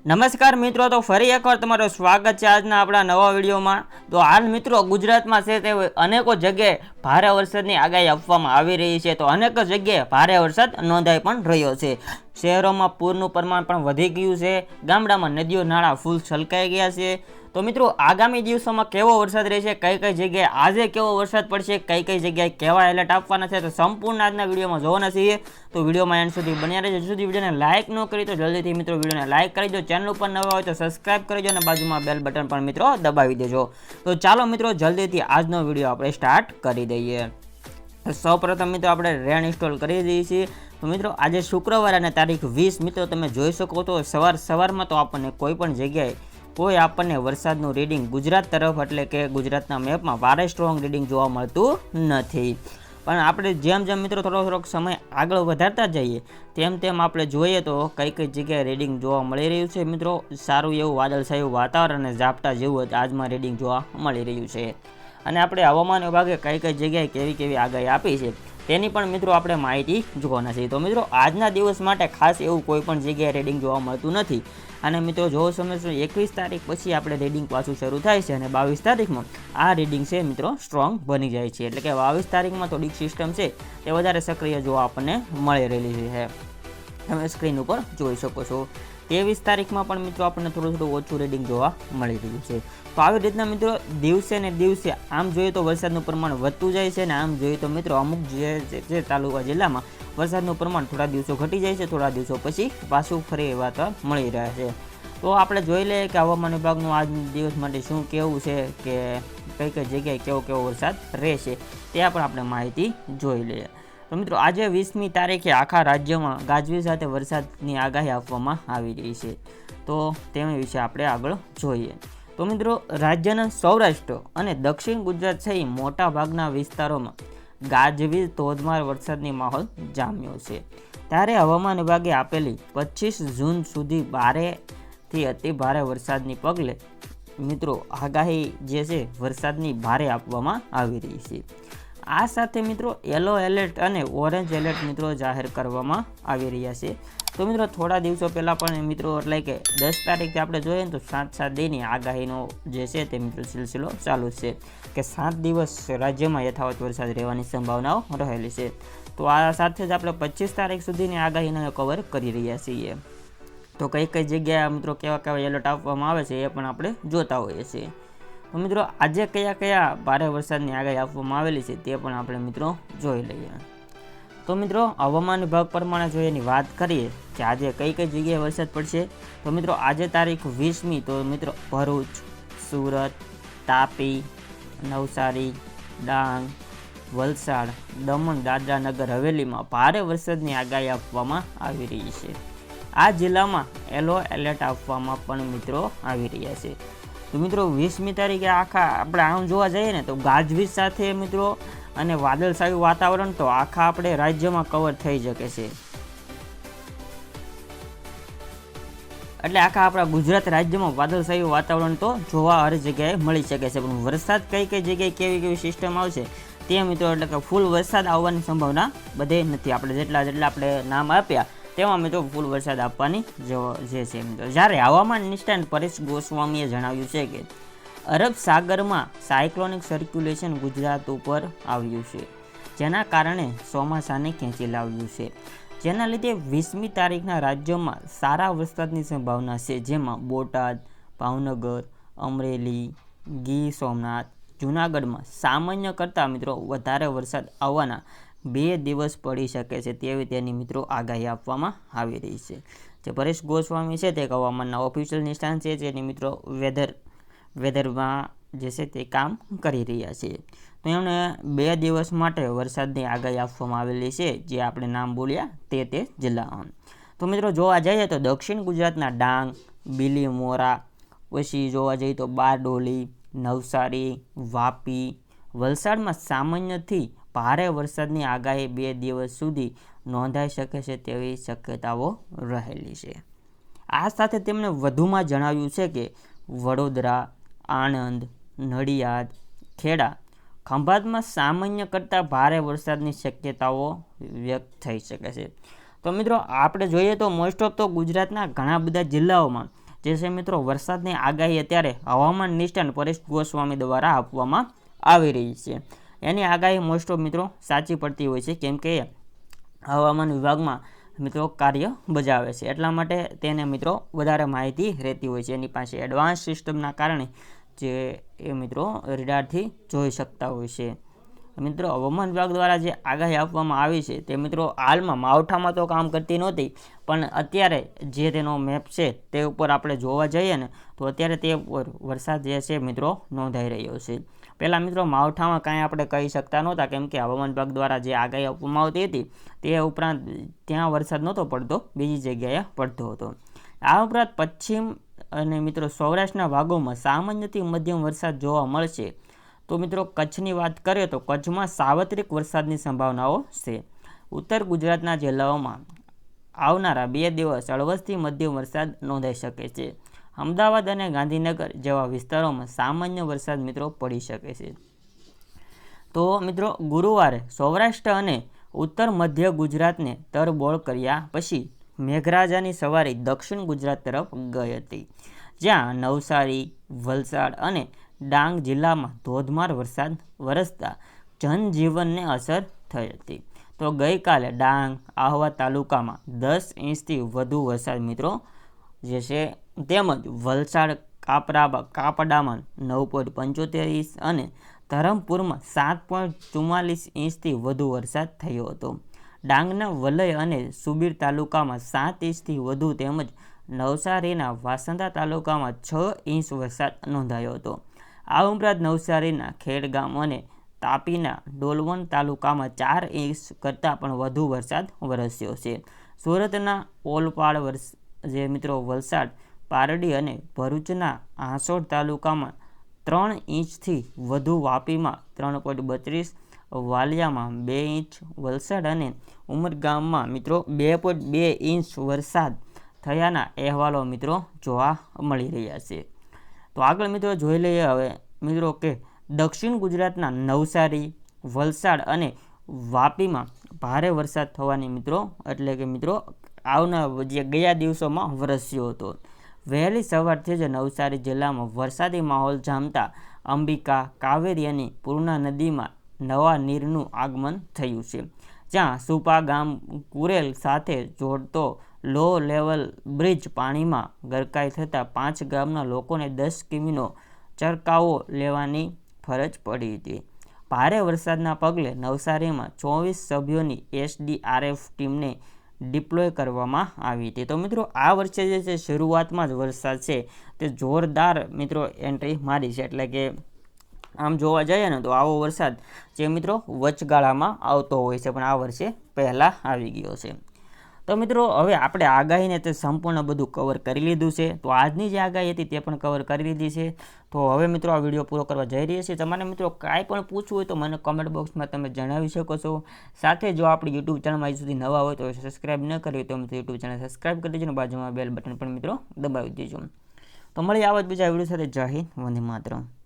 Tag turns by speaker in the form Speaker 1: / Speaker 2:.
Speaker 1: નમસ્કાર મિત્રો, તો ફરી એકવાર તમારું સ્વાગત છે આજના આપણા નવા વિડીયોમાં. તો હાલ મિત્રો ગુજરાતમાં છે તે અનેકો જગ્યાએ ભારે વરસાદની આગાહી આપવામાં આવી રહી છે તો અનેક જગ્યાએ ભારે વરસાદ નોંધાઈ પણ રહ્યો છે. શહેરોમાં પૂરનું પ્રમાણ પણ વધી ગયું છે. ગામડામાં નદીઓ, નાળા, ફૂલ છલકાઈ ગયા છે. તો મિત્રો, આગામી દિવસોમાં કેવો વરસાદ રહેશે? કઈ કઈ જગ્યાએ આજે કેવો વરસાદ પડશે? કઈ કઈ જગ્યાએ કેવા એલર્ટ આપવાના છે? તો સંપૂર્ણ આજના વિડીયોમાં જોવાના છીએ. તો વિડીયોમાં એન્ડ સુધી બન્યા રહેજો. હજુ સુધી વિડીયોને લાઇક ન કરી તો જલ્દીથી મિત્રો વિડીયોને લાઇક કરી દો. ચેનલ ઉપર નવા હોય તો સબસ્ક્રાઇબ કરી દો અને બાજુમાં બેલ બટન પણ મિત્રો દબાવી દેજો. તો ચાલો મિત્રો, જલ્દીથી આજનો વીડિયો આપણે સ્ટાર્ટ કરી દઈએ. સૌ પ્રથમ મિત્રો આપણે રેન ઇન્સ્ટોલ કરી દઈએ છીએ. તો મિત્રો, આજે શુક્રવાર અને તારીખ વીસ, મિત્રો, તમે જોઈ શકો તો સવાર સવારમાં તો આપણને કોઈ પણ જગ્યાએ કોઈ આપણને વરસાદનું રીડિંગ ગુજરાત તરફ, એટલે કે ગુજરાતના મેપમાં ભારે સ્ટ્રોંગ રીડિંગ જોવા મળતું નથી. પણ આપણે જેમ જેમ મિત્રો થોડો થોડોક સમય આગળ વધારતા જઈએ, તેમ તેમ આપણે જોઈએ તો કઈ કઈ જગ્યાએ રીડિંગ જોવા મળી રહ્યું છે, મિત્રો? સારું એવું વાદળછાયું વાતાવરણ અને ઝાપટા જેવું જ આજમાં રીડિંગ જોવા મળી રહ્યું છે. અને આપણે હવામાન વિભાગે કઈ કઈ જગ્યાએ કેવી કેવી આગાહી આપી છે, તેની પણ મિત્રો આપણે માહિતી જોવાના છીએ તો મિત્રો, આજના દિવસ માટે ખાસ એવું કોઈ પણ જગ્યાએ રીડિંગ જોવા મળતું નથી. અને મિત્રો, જો સમજો એકવીસ તારીખ પછી આપણે રીડિંગ પાછું શરૂ થાય છે અને બાવીસ તારીખમાં આ રીડિંગ છે મિત્રો સ્ટ્રોંગ બની જાય છે. એટલે કે બાવીસ તારીખમાં થોડીક સિસ્ટમ છે, તે વધારે સક્રિય જોવા આપણને મળી રહેલી છે. તમે સ્ક્રીન ઉપર જોઈ શકો છો. ત્રેવીસ તારીખમાં પણ મિત્રો આપણને થોડું થોડું ઓછું રીડિંગ જોવા મળી રહ્યું છે. તો આવી રીતના મિત્રો દિવસે ને દિવસે આમ જોઈએ તો વરસાદનું પ્રમાણ વધતું જાય છે ને આમ જોઈએ તો મિત્રો અમુક જે જે તાલુકા જિલ્લામાં વરસાદનું પ્રમાણ થોડા દિવસો ઘટી જાય છે, થોડા દિવસો પછી પાછું ફરી એવા તો મળી રહ્યા છે. તો આપણે જોઈ લઈએ કે હવામાન વિભાગનું આજ દિવસ માટે શું કેવું છે કે કઈ કઈ જગ્યાએ કેવો કેવો વરસાદ રહેશે તે પણ આપણે માહિતી જોઈ લઈએ. તો મિત્રો, આજે વીસમી તારીખે આખા રાજ્યમાં ગાજવીજ સાથે વરસાદની આગાહી આપવામાં આવી રહી છે. તો તેના વિશે આપણે આગળ જોઈએ. તો મિત્રો, રાજ્યના સૌરાષ્ટ્ર અને દક્ષિણ ગુજરાત સહિત મોટા ભાગના વિસ્તારોમાં ગાજવીજ ધોધમાર વરસાદની માહોલ જામ્યો છે. ત્યારે હવામાન વિભાગે આપેલી પચીસ જૂન સુધી ભારેથી અતિ ભારે વરસાદની પગલે મિત્રો, આગાહી જે છે, વરસાદની ભારે આપવામાં આવી રહી છે. આ સાથે મિત્રો યલો એલર્ટ અને ઓરેન્જ એલર્ટ મિત્રો જાહેર કરવામાં આવી રહ્યા છે. તો મિત્રો થોડા દિવસો પહેલાં પણ મિત્રો એટલે કે દસ તારીખથી આપણે જોઈએ ને તો સાત સાત દિનની આગાહીનો જે છે તે મિત્રો સિલસિલો ચાલુ છે કે સાત દિવસ રાજ્યમાં યથાવત વરસાદ રહેવાની સંભાવનાઓ રહેલી છે. તો આ સાથે જ આપણે પચીસ તારીખ સુધીની આગાહીને કવર કરી રહ્યા છીએ. તો કઈ કઈ જગ્યાએ મિત્રો કેવા કેવા એલર્ટ આપવામાં આવે છે એ પણ આપણે જોતા હોઈએ છીએ. તો મિત્રો, આજે કયા કયા ભારે વરસાદની આગાહી આપવામાં આવેલી છે તે પણ આપણે મિત્રો જોઈ લઈએ. તો મિત્રો, હવામાન વિભાગ પ્રમાણે જો એની વાત કરીએ કે આજે કઈ કઈ જગ્યાએ વરસાદ પડશે, તો મિત્રો, આજે તારીખ વીસમી, તો મિત્રો, ભરૂચ, સુરત, તાપી, નવસારી, ડાંગ, વલસાડ, દમણ, દાદરા નગર, હવેલીમાં ભારે વરસાદની આગાહી આપવામાં આવી રહી છે. આ જિલ્લામાં એલો એલર્ટ આપવામાં પણ મિત્રો આવી રહ્યા છે. તો મિત્રો વીસમી તારીખે આખા, આપણે આમ જોવા જઈએ ને, તો ગાજવીજ સાથે મિત્રો, અને વાદળછાયું વાતાવરણ, તો આખા આપણે રાજ્યમાં કવર થઈ શકે છે. એટલે આખા આપણા ગુજરાત રાજ્યમાં વાદળછાયું વાતાવરણ તો જોવા હર જગ્યાએ મળી શકે છે, પણ વરસાદ કઈ કઈ જગ્યાએ કેવી કેવી સિસ્ટમ આવશે તે મિત્રો એટલે કે ફૂલ વરસાદ આવવાની સંભાવના બધે નથી. આપણે જેટલા જેટલા આપણે નામ આપ્યા તેમાં મિત્રો ફૂલ વરસાદ આપવાની જો છે મિત્રો જ્યારે હવામાન નિષ્ણાંત પરેશ ગોસ્વામીએ જણાવ્યું છે કે અરબ સાગરમાં સાયક્લોનિક સર્ક્યુલેશન ગુજરાત ઉપર આવ્યું છે, જેના કારણે ચોમાસાને ખેંચી લાવ્યું છે. જેના લીધે વીસમી તારીખના રાજ્યોમાં સારા વરસાદની સંભાવના છે, જેમાં બોટાદ, ભાવનગર, અમરેલી, ગીર સોમનાથ, જૂનાગઢમાં સામાન્ય કરતાં મિત્રો વધારે વરસાદ આવવાના બે દિવસ પડી શકે છે તેવી તેની મિત્રો આગાહી આપવામાં આવી રહી છે. જે પરેશ ગોસ્વામી છે તે હવામાનના ઓફિશિયલ નિષ્ણાંત છે. જેની મિત્રો વેધર વેધરમાં જે છે તે કામ કરી રહ્યા છે. તો એમણે બે દિવસ માટે વરસાદની આગાહી આપવામાં આવેલી છે. જે આપણે નામ બોલ્યા તે તે જિલ્લા તો મિત્રો જોવા જઈએ તો દક્ષિણ ગુજરાતના ડાંગ, બીલીમોરા, પછી જોવા જઈએ તો બારડોલી, નવસારી, વાપી, વલસાડમાં સામાન્યથી ભારે વરસાદની આગાહી બે દિવસ સુધી નોંધાઈ શકે છે તેવી શક્યતાઓ રહેલી છે. આ સાથે તેમણે વધુમાં જણાવ્યું છે કે વડોદરા, આણંદ, નડિયાદ, ખેડા ખંભાતમાં સામાન્ય કરતાં ભારે વરસાદની શક્યતાઓ વ્યક્ત થઈ શકે છે. તો મિત્રો, આપણે જોઈએ તો મોસ્ટ ઓફ તો ગુજરાતના ઘણા બધા જિલ્લાઓમાં, જે છે મિત્રો, વરસાદની આગાહી અત્યારે હવામાન નિષ્ણાત પરેશ ગોસ્વામી દ્વારા આપવામાં આવી રહી છે. એની આગાહી મોસ્ટ ઓફ મિત્રો સાચી પડતી હોય છે, કેમ કે હવામાન વિભાગમાં મિત્રો કાર્ય બજાવે છે. એટલા માટે તેને મિત્રો વધારે માહિતી રહેતી હોય છે. એની પાસે એડવાન્સ સિસ્ટમના કારણે જે એ મિત્રો રેડારથી જોઈ શકતા હોય છે. મિત્રો, હવામાન વિભાગ દ્વારા જે આગાહી આપવામાં આવી છે, તે મિત્રો હાલમાં માવઠામાં તો કામ કરતી નહોતી, પણ અત્યારે જે તેનો મેપ છે, તે ઉપર આપણે જોવા જઈએ ને, તો અત્યારે તે ઉપર વરસાદ જે છે, મિત્રો, નોંધાઈ રહ્યો છે. પહેલાં મિત્રો માવઠામાં કાંઈ આપણે કહી શકતા નહોતા, કેમ કે હવામાન વિભાગ દ્વારા જે આગાહી આપવામાં આવતી હતી, તે ઉપરાંત ત્યાં વરસાદ નહોતો પડતો, બીજી જગ્યાએ પડતો હતો. આ ઉપરાંત પશ્ચિમ અને મિત્રો સૌરાષ્ટ્રના ભાગોમાં સામાન્યથી મધ્યમ વરસાદ જોવા મળશે. તો મિત્રો કચ્છની વાત કરીએ તો કચ્છમાં સાર્વત્રિક વરસાદની સંભાવનાઓ છે. ઉત્તર ગુજરાતના જિલ્લાઓમાં આવનારા બે દિવસ હળવદથી મધ્યમ વરસાદ નોંધાઈ શકે છે. અમદાવાદ અને ગાંધીનગર જેવા વિસ્તારોમાં સામાન્ય વરસાદ મિત્રો પડી શકે છે. તો મિત્રો ગુરુવારે સૌરાષ્ટ્ર અને ઉત્તર મધ્ય ગુજરાતને તરબોળ કર્યા પછી મેઘરાજાની સવારી દક્ષિણ ગુજરાત તરફ ગઈ હતી. જ્યાં નવસારી, વલસાડ અને ડાંગ જિલ્લામાં ધોધમાર વરસાદ વરસતા જનજીવનને અસર થઈ હતી. તો ગઈકાલે ડાંગ, આહવા તાલુકામાં દસ ઇંચથી વધુ વરસાદ મિત્રો જે છે તેમજ વલસાડ કાપરાબા કાપડામાં નવ પોઈન્ટ પંચોતેર ઇંચ અને ધરમપુરમાં સાત પોઈન્ટ ચુમ્માલીસ ઇંચથી વધુ વરસાદ થયો હતો. ડાંગના વલય અને સુબીર તાલુકામાં સાત ઇંચથી વધુ તેમજ નવસારીના વાસંદા તાલુકામાં છ ઇંચ વરસાદ નોંધાયો હતો. આ ઉપરાંત નવસારીના ખેડગામ અને તાપીના ડોલવણ તાલુકામાં ચાર ઇંચ કરતાં પણ વધુ વરસાદ વરસ્યો છે. સુરતના ઓલપાડ વર્ષ જે મિત્રો વલસાડ પારડી અને ભરૂચના આસોડ તાલુકામાં ત્રણ ઇંચથી વધુ વાપીમાં ત્રણ પોઈન્ટ બત્રીસ, વાલિયામાં બે ઇંચ, વલસાડ અને ઉમરગામમાં મિત્રો બે પોઈન્ટ બે ઇંચ વરસાદ થયાના અહેવાલો મિત્રો જોવા મળી રહ્યા છે. તો આગળ મિત્રો જોઈ લઈએ હવે મિત્રો કે દક્ષિણ ગુજરાતના નવસારી, વલસાડ અને વાપીમાં ભારે વરસાદ થવાની મિત્રો એટલે કે મિત્રો આવનાર જે ગયા દિવસોમાં વરસ્યો હતો. વહેલી સવારથી જ નવસારી જિલ્લામાં વરસાદી માહોલ જામતા અંબિકા, કાવેરી અને પૂર્ણા નદીમાં નવા નીરનું આગમન થયું છે. જ્યાં સુપા ગામ કુરેલ સાથે જોડતો લો લેવલ બ્રિજ પાણીમાં ગરકાઈ થતાં પાંચ ગામના લોકોને દસ કિમીનો ચરકાવો લેવાની ફરજ પડી હતી. ભારે વરસાદના પગલે નવસારીમાં ચોવીસ સભ્યોની એસડીઆરએફ ટીમને ડિપ્લોય કરવામાં આવી હતી. તો મિત્રો, આ વર્ષે જે છે, શરૂઆતમાં જ વરસાદ છે. તે જોરદાર, મિત્રો એન્ટ્રી મારી છે. એટલે કે, આમ જોવા જઈએ ને, તો આવો વરસાદ જે મિત્રો વચગાળામાં આવતો હોય છે, પણ આ વર્ષે પહેલાં આવી ગયો છે. તો મિત્રો, હવે આપણે આગાહીને તે સંપૂર્ણ બધું કવર કરી લીધું છે. તો આજની જે આગાહી હતી તે પણ કવર કરી લીધી છે. તો હવે મિત્રો, આ વીડિયો પૂરો કરવા જઈ રહ્યા છીએ. તમારે મિત્રો કાંઈ પણ પૂછવું હોય તો મને કમેન્ટ બોક્સમાં તમે જણાવી શકો છો. સાથે જો આપણી યુટ્યુબ ચેનલમાં હજી સુધી નવા હોય તો સબસ્ક્રાઈબ ન કરી તો મિત્રો યુટ્યુબ ચેનલ સબસ્ક્રાઈબ કરી દેજો અને બાજુમાં બેલ બટન પણ મિત્રો દબાવી દેજો. તો મળી આવા જ બીજા વીડિયો સાથે. હિન્દ. વંદે માતરમ.